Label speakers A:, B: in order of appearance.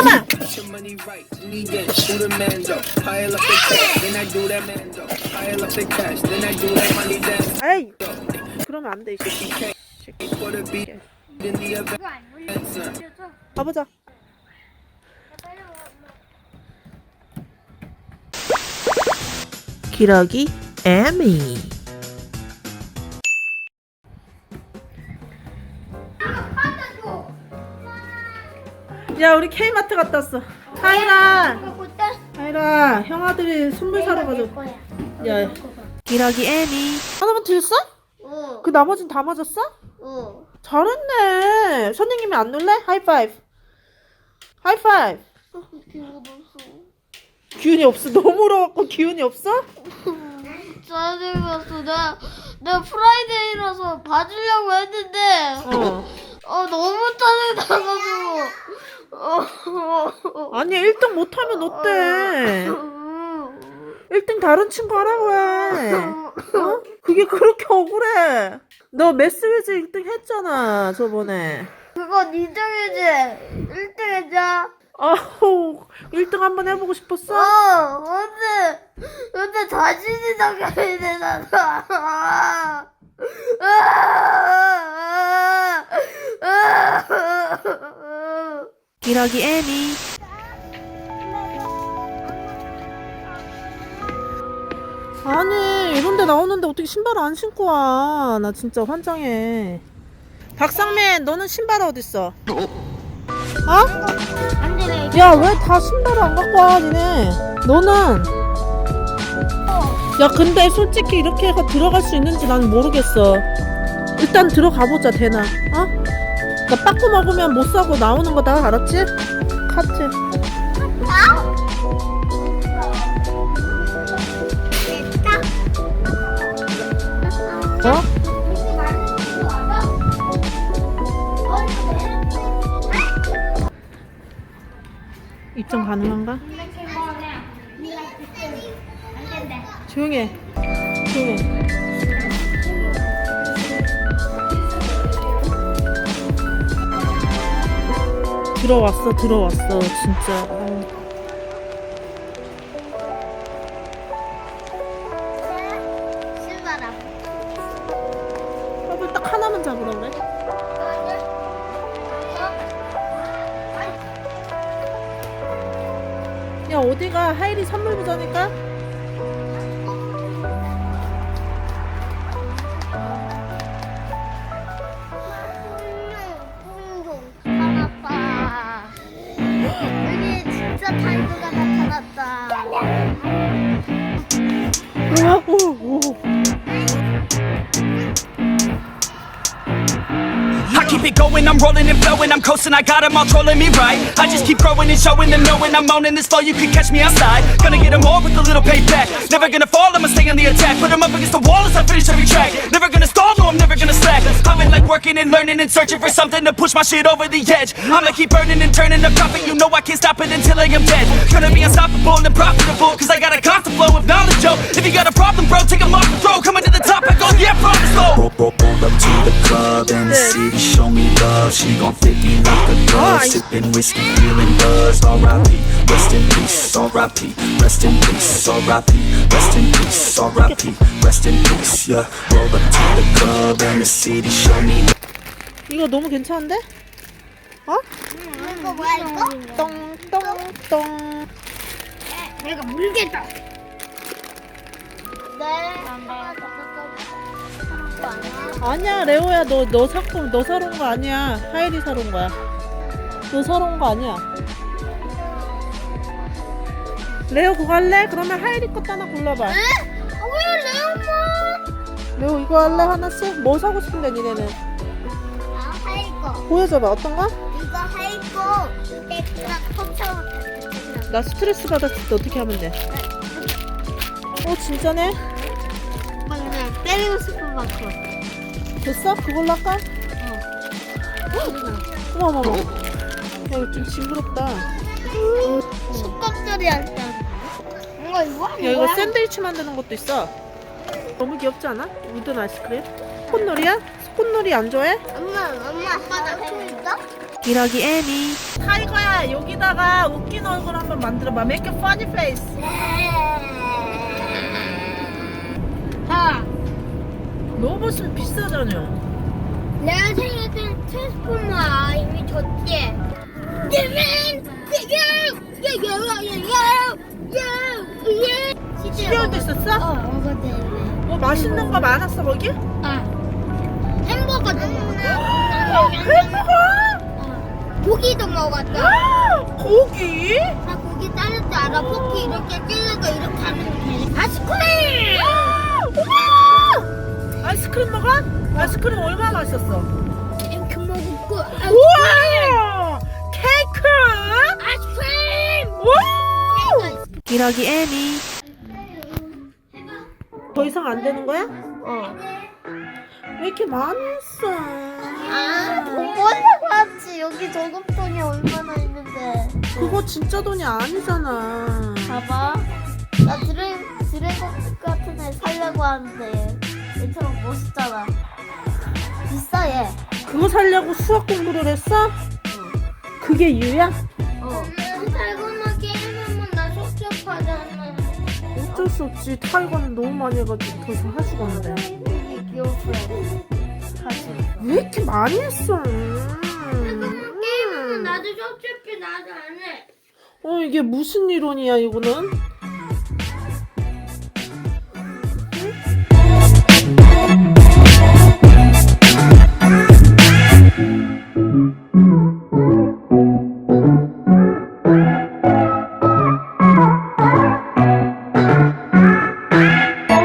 A: Down.
B: 에이. 그러면 안 돼. 이 새끼.
A: For the beat, then the event.
C: 이거 안 물리죠?
B: 가보자. 기러기 에미. 야 우리 K마트 갔다 왔어. 하이라. 하이라 형아들이 선물 사러 가자.
C: 야
B: 기러기 에미. 하나만 들었어?
C: 어.
B: 그 나머진 다 맞았어?
C: 어.
B: 잘했네. 선생님이 안 놀래? 하이파이브. 하이파이브. 기운이 없어. 너무 울어갖고 기운이 없어?
C: 짜증났어. 나, 나 프라이데이라서 봐주려고 했는데,
B: 어.
C: 어, 너무 짜증나가지고. 어.
B: 아니 1등 못하면 어때? 1등 다른 친구 하라고 해. 어? 그게 그렇게 억울해. 너 매스위즈 1등 했잖아 저번에.
C: 그거 니정이지? 1등 했자?
B: 아우 1등 한번 해보고 싶었어?
C: 어, 근데, 근데 자신이 나가야 되잖아.
B: 기러기 에미. 아니 이런데 나오는데 어떻게 신발을 안 신고 와? 나 진짜 환장해. 박상민 너는 신발 어딨어? 어?
C: 안 되네.
B: 야 왜 다 신발을 안 갖고 와 니네? 너는? 야 근데 솔직히 이렇게 해서 들어갈 수 있는지 난 모르겠어. 일단 들어가 보자 되나? 어? 나 빠꾸 먹으면 못 사고 나오는 거다 알았지? 카트. 어? 입장 가능한가? 조용히 해. 조용히 해. 들어왔어, 들어왔어, 진짜. 아유.
C: 신발 안
B: 밥을 딱 하나만 잡으라 그래. 야, 어디가 하이리 선물 부자니까?
C: 여기 진짜 탈구가 나타났다.
B: 오, 오.
D: I keep it going, I'm rolling and flowing, I'm coasting, I got got 'em all trolling me right. I just keep growing and showing them knowing I'm owning this flow, you can catch me outside. Gonna get 'em all with a little payback. Never gonna fall, I'ma stay on the attack. Put 'em up against the wall as I finish every track. Never gonna stall, no, I'm never gonna slack. I've like working and learning and searching for something to push my shit over the edge. I'ma keep burning and turning the profit, you know I can't stop it until I am dead. Gonna be unstoppable and profitable, cause I got a constant flow of knowledge, yo. If you got a problem, bro, take take 'em off the throw. Coming to the top, I go, yeah, promise,
E: up to the club and the city show me love. She gon' fit me like a glove. Sipping whiskey, feeling buzzed. R.I.P. Rest in peace. R.I.P. Rest in peace. R.I.P. Rest in peace. R.I.P. Rest in peace. Yeah. Roll up to the club and the city show me
B: 이거 너무 괜찮은데? 어?
C: 이거 뭐야 이거?
B: 똥똥똥.
C: 내가 물겠다. 네.
B: 아니야 레오야 너 너 사고 너 사러 온 거 아니야 하이리 사러 온 거야 너 사러 온 거 아니야 레오 그거 할래? 그러면 하이리 것도 하나 골라봐
C: 왜 레오마?
B: 레오 이거 할래 하나씩? 뭐 사고 싶은데 니네는
C: 아 하이거.
B: 보여줘봐 어떤 거?
C: 이거 하이고 내가 컴퓨터
B: 나 스트레스 받았을 때 어떻게 하면 돼? 어 진짜네?
C: 그냥 때리고 싶 은 만큼.
B: 됐어? 그걸로 할까? 어머 어머 어머 야 이거 좀 징그럽다
C: 속감들이 할 때. 이거 이거
B: 야 이거 샌드위치 만드는 것도 있어 너무 귀엽지 않아? 우든 아이스크림? 스콘놀이야? 스콘놀이 안 좋아해?
C: 엄마 엄마 아빠 나초 있어?
B: 기러기 애니 타이거야 여기다가 웃긴 얼굴 한번 만들어봐 Make a funny face 너 벌써 비싸잖아요
C: 내가 생각할 땐 트랜스포머 이미 줬지.
B: 시리얼도 있었어?
C: 어, 먹어도 돼.
B: 뭐 맛있는 거 많았어 거기?
C: 아, 햄버거도 먹었어.
B: 햄버거?
C: 어, 고기도 먹었어.
B: 고기?
C: 나 고기 자를 줄 알아. 포키 이렇게 찔러서 이렇게 하면 돼.
B: 아이스크림 먹어? 아이스크림 얼마나 맛있었어?
C: 이렇게 먹고
B: 우와! 케이크!
C: 아이스크림!
B: 와! 기러기 애니 더 이상 안 되는 거야?
C: 어.
B: 왜 이렇게 많이 했어?
C: 아, 돈 벌려고 하지. 여기 저금통이 얼마나 있는데.
B: 그거 진짜 돈이 아니잖아.
C: 봐봐. 나 드래, 드래곤 같은 애 살려고 하는데 얘처럼 멋있잖아. 비싸 얘.
B: 그거 살려고 수학 공부를 했어? 그게 유야?
C: 어. 달고나 게임하면 나 섭섭하잖아.
B: 어쩔 수 없지. 타이거는 너무 많이 해가지고 더 이상 할 수가 없는데.
C: 되게 귀엽고. 사실.
B: 왜 이렇게 많이 했어?
C: 게임하면 나도 섭섭해 나도 안 해.
B: 어 이게 무슨 이론이야 이거는?